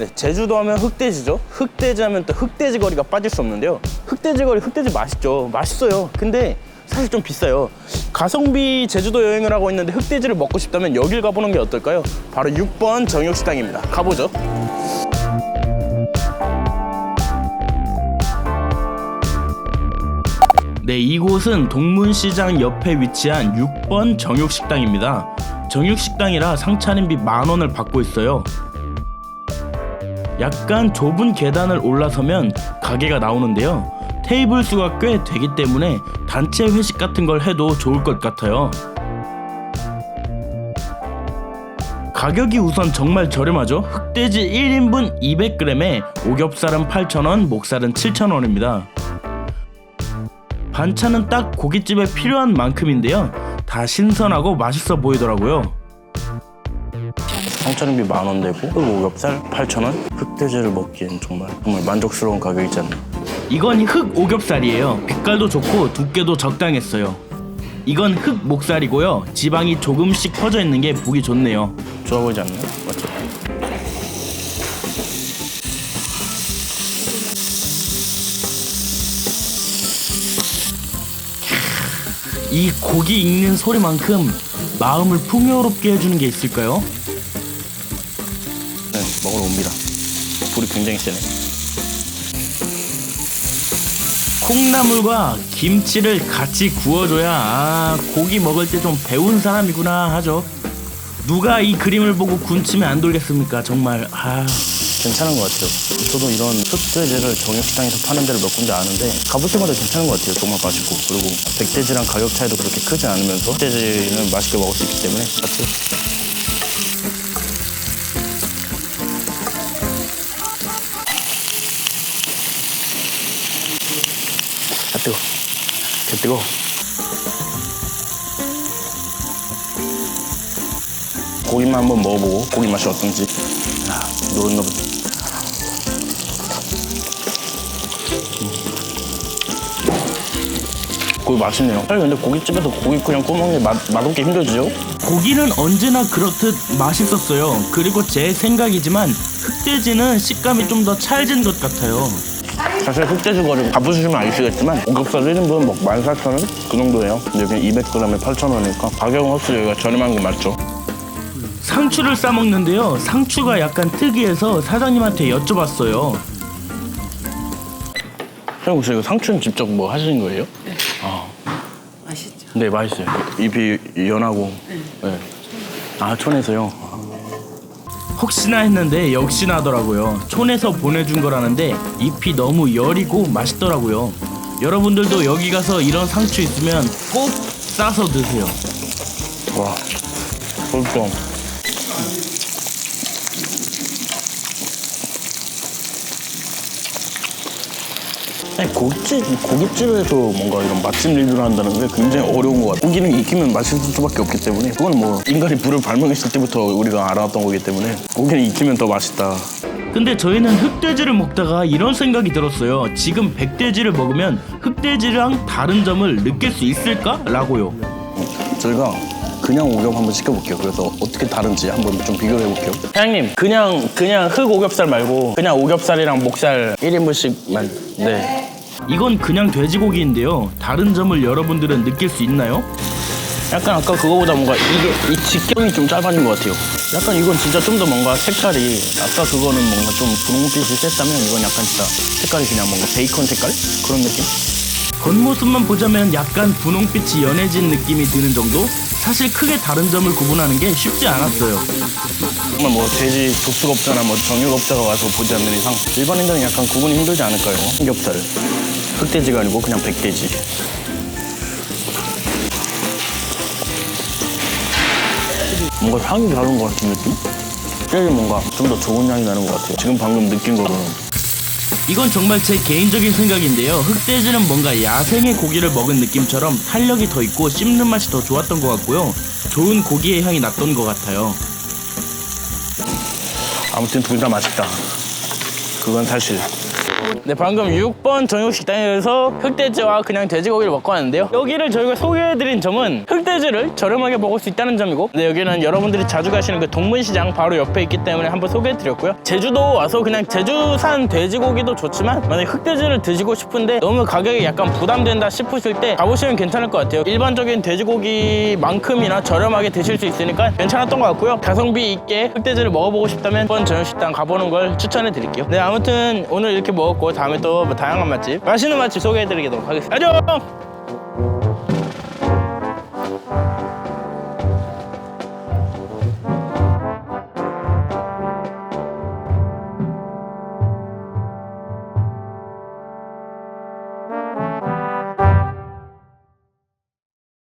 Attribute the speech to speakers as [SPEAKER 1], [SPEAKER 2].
[SPEAKER 1] 네, 제주도 하면 흑돼지죠. 흑돼지 하면 또 흑돼지 거리가 빠질 수 없는데요. 흑돼지 거리, 흑돼지 맛있죠. 맛있어요. 근데 사실 좀 비싸요. 가성비 제주도 여행을 하고 있는데 흑돼지를 먹고 싶다면 여길 가보는 게 어떨까요? 바로 6번 정육식당입니다. 가보죠. 네, 이곳은 동문시장 옆에 위치한 6번 정육식당입니다. 정육식당이라 상차림비 만 원을 받고 있어요. 약간 좁은 계단을 올라서면 가게가 나오는데요. 테이블 수가 꽤 되기 때문에 단체 회식 같은 걸 해도 좋을 것 같아요. 가격이 우선 정말 저렴하죠. 흑돼지 1인분 200g에 오겹살은 8,000원, 목살은 7,000원입니다. 반찬은 딱 고깃집에 필요한 만큼인데요. 다 신선하고 맛있어 보이더라고요. 상차림비 만원 내고 오겹살 8천 원 흑돼지를 먹기엔 정말 정말 만족스러운 가격이지 않나 이건 흑 오겹살이에요 빛깔도 좋고 두께도 적당했어요 이건 흑 목살이고요 지방이 조금씩 퍼져 있는 게 보기 좋네요 좋아 보이지 않나요? 맞죠? 이 고기 익는 소리만큼 마음을 풍요롭게 해주는 게 있을까요? 네, 먹으러 옵니다. 불이 굉장히 세네. 콩나물과 김치를 같이 구워줘야 아, 고기 먹을 때 좀 배운 사람이구나 하죠. 누가 이 그림을 보고 군침이 안 돌겠습니까? 정말 아 괜찮은 것 같아요. 저도 이런 흑돼지를 정육식당에서 파는 데를 몇 군데 아는데 가볼 때마다 괜찮은 것 같아요. 정말 맛있고 그리고 백돼지랑 가격 차이도 그렇게 크지 않으면서 흑돼지는 맛있게 먹을 수 있기 때문에 같이 뜨거. 개 뜨거. 고기만 한번 먹어보고 고기 맛이 어떤지. 아, 노릇노릇. 음. 고기 맛있네요. 사실 근데 고깃집에서 고기 그냥 구워먹는 게 맛, 맛없게 힘들지요? 고기는 언제나 그렇듯 맛있었어요. 그리고 제 생각이지만 흑돼지는 식감이 좀 더 찰진 것 같아요. 사실 흑돼지 거리 가보시면 아시겠지만 오겹살 1인분 뭐 14,000원? 그 정도예요. 근데 여기 200g에 8,000원이니까 가격은 확실히 여기가 저렴한 거 맞죠? 상추를 싸 먹는데요. 상추가 약간 특이해서 사장님한테 여쭤봤어요. 형 혹시 이거 상추는 직접 뭐 하시는 거예요?
[SPEAKER 2] 맛있죠.
[SPEAKER 1] 네, 맛있어요. 잎이 연하고. 네. 아, 촌에서요? 혹시나 했는데 역시나 하더라고요. 촌에서 보내준 거라는데 잎이 너무 여리고 맛있더라고요. 여러분들도 여기 가서 이런 상추 있으면 꼭 싸서 드세요. 와, 맛있어. 아니, 고깃집, 고깃집에서 뭔가 이런 맛집 리뷰를 한다는 게 굉장히 어려운 것 같아요. 고기는 익히면 맛있을 수밖에 없기 때문에 그건 뭐 인간이 불을 발명했을 때부터 우리가 알아왔던 거기 때문에 고기는 익히면 더 맛있다. 근데 저희는 흑돼지를 먹다가 이런 생각이 들었어요. 지금 백돼지를 먹으면 흑돼지랑 다른 점을 느낄 수 있을까? 라고요. 저희가 그냥 오겹 한번 시켜볼게요. 그래서 어떻게 다른지 한번 좀 비교를 해볼게요. 사장님, 그냥 그냥 흑 오겹살 말고 그냥 오겹살이랑 목살 1인분씩만. 네. 이건 그냥 돼지고기인데요. 다른 점을 여러분들은 느낄 수 있나요? 약간 아까 그거보다 뭔가 이게 이 직경이 좀 짧아진 것 같아요. 약간 이건 진짜 좀 더 뭔가 색깔이 아까 그거는 뭔가 좀 분홍빛이 셌다면 이건 약간 진짜 색깔이 그냥 뭔가 베이컨 색깔 그런 느낌? 겉모습만 보자면 약간 분홍빛이 연해진 느낌이 드는 정도? 사실 크게 다른 점을 구분하는 게 쉽지 않았어요. 정말 뭐 돼지 독수겁자나 뭐 정육업자가 와서 보지 않는 이상 일반인들은 약간 구분이 힘들지 않을까요? 삼겹살. 흑돼지가 아니고 그냥 백돼지. 뭔가 향이 다른 것 같은 느낌? 꽤 뭔가 좀 더 좋은 향이 나는 것 같아요. 지금 방금 느낀 거로는. 이건 정말 제 개인적인 생각인데요. 흑돼지는 뭔가 야생의 고기를 먹은 느낌처럼 탄력이 더 있고 씹는 맛이 더 좋았던 것 같고요. 좋은 고기의 향이 났던 것 같아요. 아무튼 둘 다 맛있다. 그건 사실. 네, 방금 6번 정육 식당에서 흑돼지와 그냥 돼지고기를 먹고 왔는데요. 여기를 저희가 소개해드린 점은 흑돼지를 저렴하게 먹을 수 있다는 점이고, 네, 여기는 여러분들이 자주 가시는 그 동문시장 바로 옆에 있기 때문에 한번 소개해드렸고요. 제주도 와서 그냥 제주산 돼지고기도 좋지만 만약에 흑돼지를 드시고 싶은데 너무 가격이 약간 부담된다 싶으실 때 가보시면 괜찮을 것 같아요. 일반적인 돼지고기만큼이나 저렴하게 드실 수 있으니까 괜찮았던 것 같고요. 가성비 있게 흑돼지를 먹어보고 싶다면 한번 저녁식당 가보는 걸 추천해드릴게요. 네, 아무튼 오늘 이렇게 먹 었고 다음에 또뭐 다양한 맛집, 맛있는 맛집 소개해드리도록 하겠습니다. 안녕!